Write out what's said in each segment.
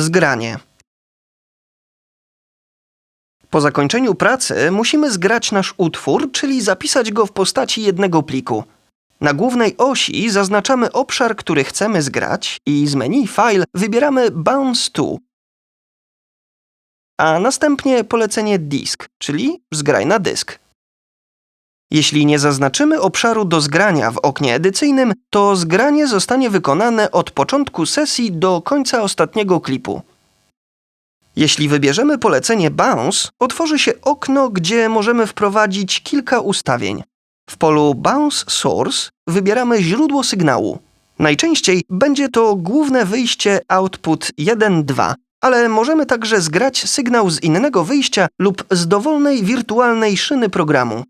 Zgranie. Po zakończeniu pracy musimy zgrać nasz utwór, czyli zapisać go w postaci jednego pliku. Na głównej osi zaznaczamy obszar, który chcemy zgrać i z menu File wybieramy Bounce to, a następnie polecenie Disk, czyli zgraj na dysk. Jeśli nie zaznaczymy obszaru do zgrania w oknie edycyjnym, to zgranie zostanie wykonane od początku sesji do końca ostatniego klipu. Jeśli wybierzemy polecenie Bounce, otworzy się okno, gdzie możemy wprowadzić kilka ustawień. W polu Bounce Source wybieramy źródło sygnału. Najczęściej będzie to główne wyjście output 1.2, ale możemy także zgrać sygnał z innego wyjścia lub z dowolnej wirtualnej szyny programu.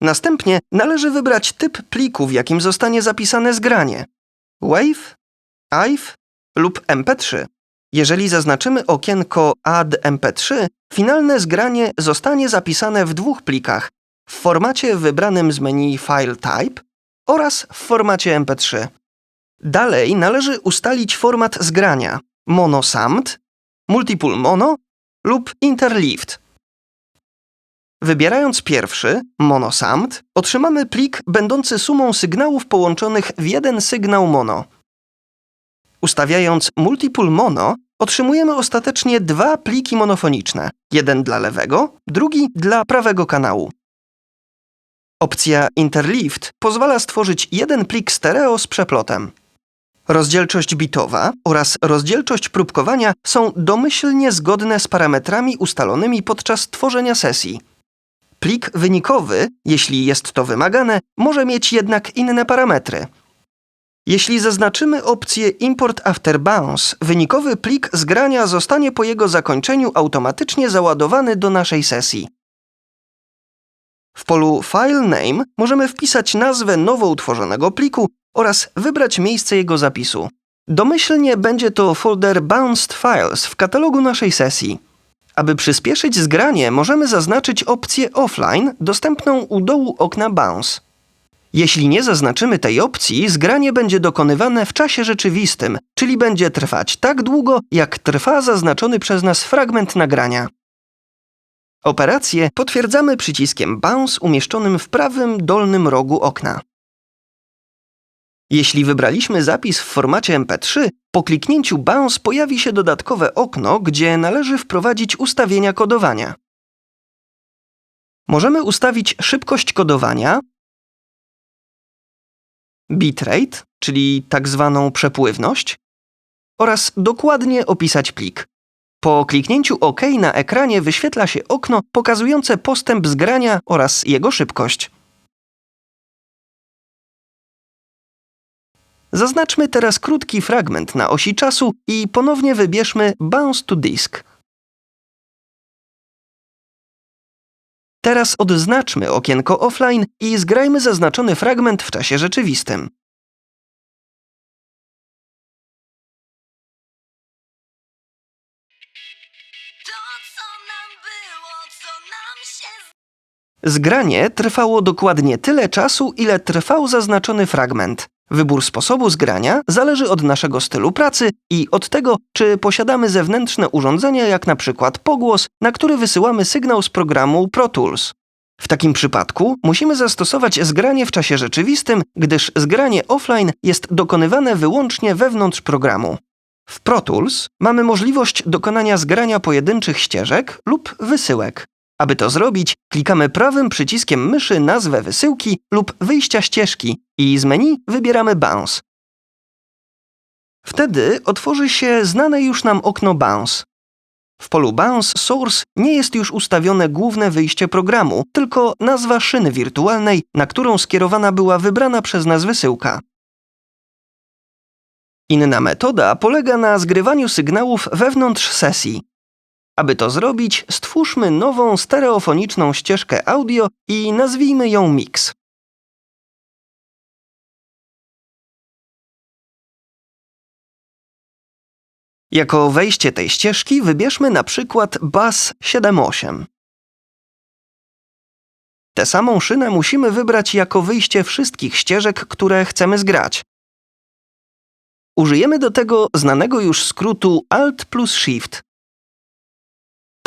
Następnie należy wybrać typ pliku, w jakim zostanie zapisane zgranie. WAV, AIF lub MP3. Jeżeli zaznaczymy okienko Add MP3, finalne zgranie zostanie zapisane w dwóch plikach w formacie wybranym z menu File Type oraz w formacie MP3. Dalej należy ustalić format zgrania monosamt, multiple mono lub interleaved. Wybierając pierwszy, monosamt, otrzymamy plik będący sumą sygnałów połączonych w jeden sygnał mono. Ustawiając multiple mono, otrzymujemy ostatecznie dwa pliki monofoniczne. Jeden dla lewego, drugi dla prawego kanału. Opcja Interleaved pozwala stworzyć jeden plik stereo z przeplotem. Rozdzielczość bitowa oraz rozdzielczość próbkowania są domyślnie zgodne z parametrami ustalonymi podczas tworzenia sesji. Plik wynikowy, jeśli jest to wymagane, może mieć jednak inne parametry. Jeśli zaznaczymy opcję Import After Bounce, wynikowy plik zgrania zostanie po jego zakończeniu automatycznie załadowany do naszej sesji. W polu File Name możemy wpisać nazwę nowo utworzonego pliku oraz wybrać miejsce jego zapisu. Domyślnie będzie to folder Bounced Files w katalogu naszej sesji. Aby przyspieszyć zgranie, możemy zaznaczyć opcję Offline dostępną u dołu okna Bounce. Jeśli nie zaznaczymy tej opcji, zgranie będzie dokonywane w czasie rzeczywistym, czyli będzie trwać tak długo, jak trwa zaznaczony przez nas fragment nagrania. Operację potwierdzamy przyciskiem Bounce umieszczonym w prawym dolnym rogu okna. Jeśli wybraliśmy zapis w formacie MP3, po kliknięciu Bounce pojawi się dodatkowe okno, gdzie należy wprowadzić ustawienia kodowania. Możemy ustawić szybkość kodowania, bitrate, czyli tak zwaną przepływność, oraz dokładnie opisać plik. Po kliknięciu OK na ekranie wyświetla się okno pokazujące postęp zgrania oraz jego szybkość. Zaznaczmy teraz krótki fragment na osi czasu i ponownie wybierzmy Bounce to Disk. Teraz odznaczmy okienko offline i zgrajmy zaznaczony fragment w czasie rzeczywistym. Zgranie trwało dokładnie tyle czasu, ile trwał zaznaczony fragment. Wybór sposobu zgrania zależy od naszego stylu pracy i od tego, czy posiadamy zewnętrzne urządzenia, jak na przykład pogłos, na który wysyłamy sygnał z programu Pro Tools. W takim przypadku musimy zastosować zgranie w czasie rzeczywistym, gdyż zgranie offline jest dokonywane wyłącznie wewnątrz programu. W Pro Tools mamy możliwość dokonania zgrania pojedynczych ścieżek lub wysyłek. Aby to zrobić, klikamy prawym przyciskiem myszy nazwę wysyłki lub wyjścia ścieżki i z menu wybieramy Bounce. Wtedy otworzy się znane już nam okno Bounce. W polu Bounce Source nie jest już ustawione główne wyjście programu, tylko nazwa szyny wirtualnej, na którą skierowana była wybrana przez nas wysyłka. Inna metoda polega na zgrywaniu sygnałów wewnątrz sesji. Aby to zrobić, stwórzmy nową stereofoniczną ścieżkę audio i nazwijmy ją Mix. Jako wejście tej ścieżki wybierzmy na przykład Bus 7.8. Tę samą szynę musimy wybrać jako wyjście wszystkich ścieżek, które chcemy zgrać. Użyjemy do tego znanego już skrótu Alt plus Shift.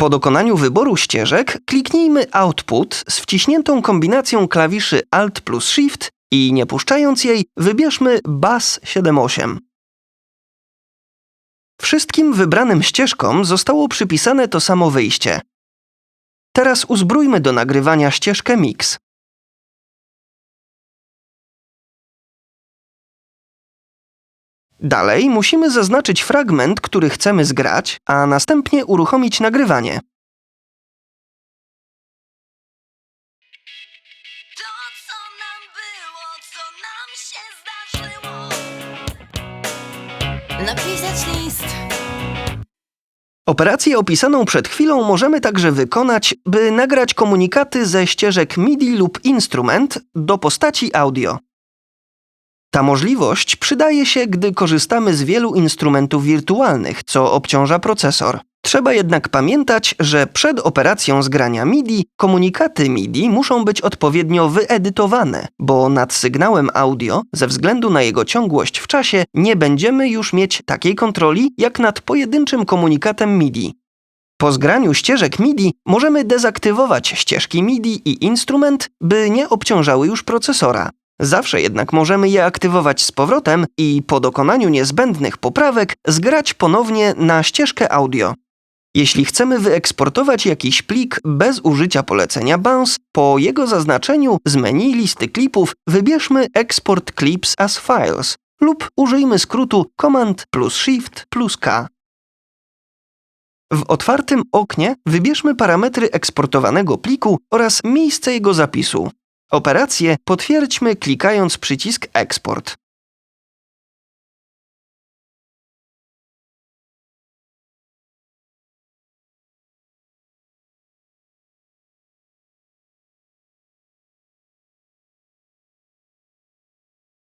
Po dokonaniu wyboru ścieżek kliknijmy Output z wciśniętą kombinacją klawiszy Alt plus Shift i nie puszczając jej wybierzmy Bass 7.8. Wszystkim wybranym ścieżkom zostało przypisane to samo wyjście. Teraz uzbrójmy do nagrywania ścieżkę Mix. Dalej musimy zaznaczyć fragment, który chcemy zgrać, a następnie uruchomić nagrywanie. To, co nam było, co nam się zdarzyło Napisać list. Operację opisaną przed chwilą możemy także wykonać, by nagrać komunikaty ze ścieżek MIDI lub instrument do postaci audio. Ta możliwość przydaje się, gdy korzystamy z wielu instrumentów wirtualnych, co obciąża procesor. Trzeba jednak pamiętać, że przed operacją zgrania MIDI komunikaty MIDI muszą być odpowiednio wyedytowane, bo nad sygnałem audio, ze względu na jego ciągłość w czasie, nie będziemy już mieć takiej kontroli jak nad pojedynczym komunikatem MIDI. Po zgraniu ścieżek MIDI możemy dezaktywować ścieżki MIDI i instrument, by nie obciążały już procesora. Zawsze jednak możemy je aktywować z powrotem i po dokonaniu niezbędnych poprawek zgrać ponownie na ścieżkę audio. Jeśli chcemy wyeksportować jakiś plik bez użycia polecenia Bounce, po jego zaznaczeniu z menu listy klipów wybierzmy Export Clips as Files lub użyjmy skrótu Command plus Shift plus K. W otwartym oknie wybierzmy parametry eksportowanego pliku oraz miejsce jego zapisu. Operację potwierdźmy klikając przycisk Export.